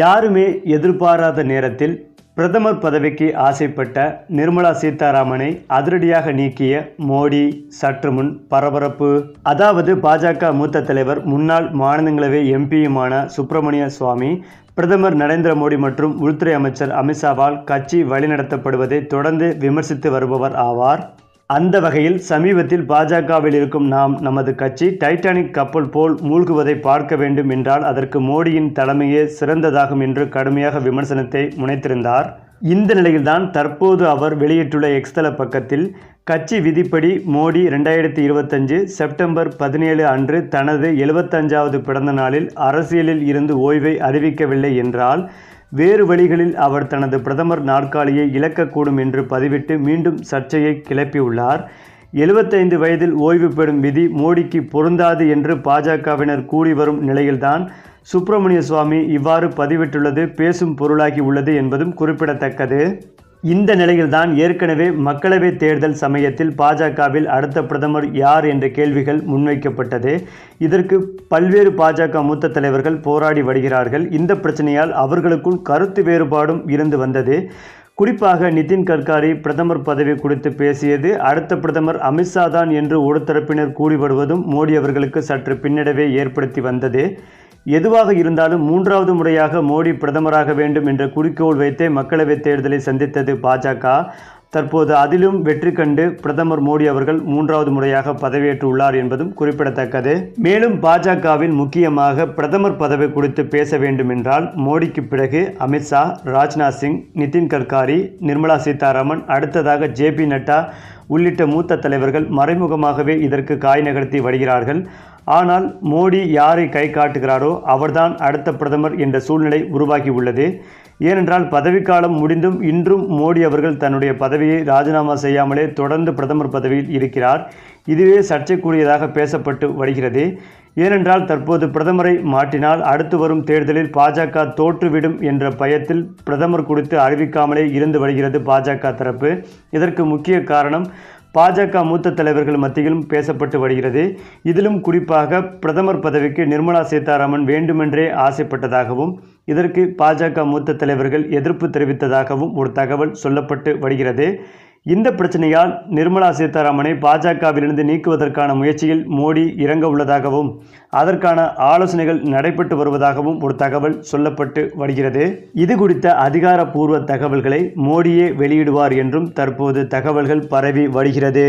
யாருமே எதிர்பாராத நேரத்தில் பிரதமர் பதவிக்கு ஆசைப்பட்ட நிர்மலா சீதாராமனை அதிரடியாக நீக்கிய மோடி சற்று முன் பரபரப்பு. அதாவது பாஜக மூத்த தலைவர் முன்னாள் மாநிலங்களவை எம்பியுமான சுப்பிரமணிய சுவாமி பிரதமர் நரேந்திர மோடி மற்றும் உள்துறை அமைச்சர் அமித்ஷாவால் கட்சி வழிநடத்தப்படுவதை தொடர்ந்து விமர்சித்து வருபவர் ஆவார். அந்த வகையில் சமீபத்தில் பாஜகவில் இருக்கும் நாம் நமது கட்சி டைட்டானிக் கப்பல் போல் மூழ்குவதை பார்க்க வேண்டும் என்றால் அதற்கு மோடியின் தலைமையே சிறந்ததாகும் என்று கடுமையாக விமர்சனத்தை முனைத்திருந்தார். இந்த நிலையில்தான் தற்போது அவர் வெளியிட்டுள்ள எக்ஸ்தல பக்கத்தில் கட்சி விதிப்படி மோடி ரெண்டாயிரத்தி இருபத்தஞ்சு செப்டம்பர் பதினேழு அன்று தனது எழுபத்தஞ்சாவது பிறந்த நாளில் அரசியலில் இருந்து ஓய்வை அறிவிக்கவில்லை என்றால் வேறு வழிகளில் அவர் தனது பிரதமர் நாற்காலியை இழக்கக்கூடும் என்று பதிவிட்டு மீண்டும் சர்ச்சையை கிளப்பியுள்ளார். எழுபத்தைந்து வயதில் ஓய்வு பெறும் விதி மோடிக்கு பொருந்தாது என்று பாஜகவினர் கூறி வரும் நிலையில்தான் சுப்பிரமணிய சுவாமி இவ்வாறு பதிவிட்டுள்ளது பேசும் பொருளாகி உள்ளது என்பதும் குறிப்பிடத்தக்கது. இந்த நிலையில்தான் ஏற்கனவே மக்களவைத் தேர்தல் சமயத்தில் பாஜகவில் அடுத்த பிரதமர் யார் என்ற கேள்விகள் முன்வைக்கப்பட்டது. இதற்கு பல்வேறு பாஜக மூத்த தலைவர்கள் போராடி வருகிறார்கள். இந்த பிரச்சனையால் அவர்களுக்குள் கருத்து வேறுபாடும் இருந்து வந்தது. குறிப்பாக நிதின் கட்காரி பிரதமர் பதவி குறித்து பேசியது அடுத்த பிரதமர் அமித்ஷா தான் என்று ஒரு தரப்பினர் கூறி வருவதும் மோடி அவர்களுக்கு சற்று பின்னடைவை ஏற்படுத்தி வந்தது. எதுவாக இருந்தாலும் மூன்றாவது முறையாக மோடி பிரதமராக வேண்டும் என்ற குறிக்கோள் வைத்தே மக்களவைத் தேர்தலை சந்தித்தது பாஜக. தற்போது அதிலும் வெற்றி கண்டு பிரதமர் மோடி அவர்கள் மூன்றாவது முறையாக பதவியேற்றுள்ளார் என்பதும் குறிப்பிடத்தக்கது. மேலும் பாஜகவின் முக்கியமாக பிரதமர் பதவி குறித்து பேச வேண்டும் என்றால் மோடிக்கு பிறகு அமித்ஷா ராஜ்நாத் சிங் நிதின் கட்காரி நிர்மலா சீதாராமன் அடுத்ததாக ஜே பி நட்டா உள்ளிட்ட மூத்த தலைவர்கள் மறைமுகமாகவே இதற்கு காய் நகர்த்தி வருகிறார்கள். ஆனால் மோடி யாரை கை காட்டுகிறாரோ அவர்தான் அடுத்த பிரதமர் என்ற சூழ்நிலை உருவாகி உள்ளது. ஏனென்றால் பதவிக்காலம் முடிந்தும் இன்றும் மோடி அவர்கள் தன்னுடைய பதவியை ராஜினாமா செய்யாமலே தொடர்ந்து பிரதமர் பதவியில் இருக்கிறார். இதுவே சர்ச்சைக்குரியதாக பேசப்பட்டு வருகிறது. ஏனென்றால் தற்போது பிரதமரை மாற்றினால் அடுத்து வரும் தேர்தலில் பாஜக தோற்றுவிடும் என்ற பயத்தில் பிரதமர் குறித்து அறிவிக்காமலே இருந்து வருகிறது பாஜக தரப்பு. இதற்கு முக்கிய காரணம் பாஜக மூத்த தலைவர்கள் மத்தியிலும் பேசப்பட்டு வருகிறது. இதிலும் குறிப்பாக பிரதமர் பதவிக்கு நிர்மலா சீதாராமன் வேண்டுமென்றே ஆசைப்பட்டதாகவும் இதற்கு பாஜக மூத்த தலைவர்கள் எதிர்ப்பு தெரிவித்ததாகவும் ஒரு தகவல் சொல்லப்பட்டு வருகிறது. இந்த பிரச்சனையால் நிர்மலா சீதாராமனை பாஜகவிலிருந்து நீக்குவதற்கான முயற்சியில் மோடி இறங்க உள்ளதாகவும் அதற்கான ஆலோசனைகள் நடைபெற்று வருவதாகவும் ஒரு தகவல் சொல்லப்பட்டு வருகிறது. இது குறித்த அதிகாரப்பூர்வ தகவல்களை மோடியே வெளியிடுவார் என்றும் தற்போது தகவல்கள் பரவி வருகிறது.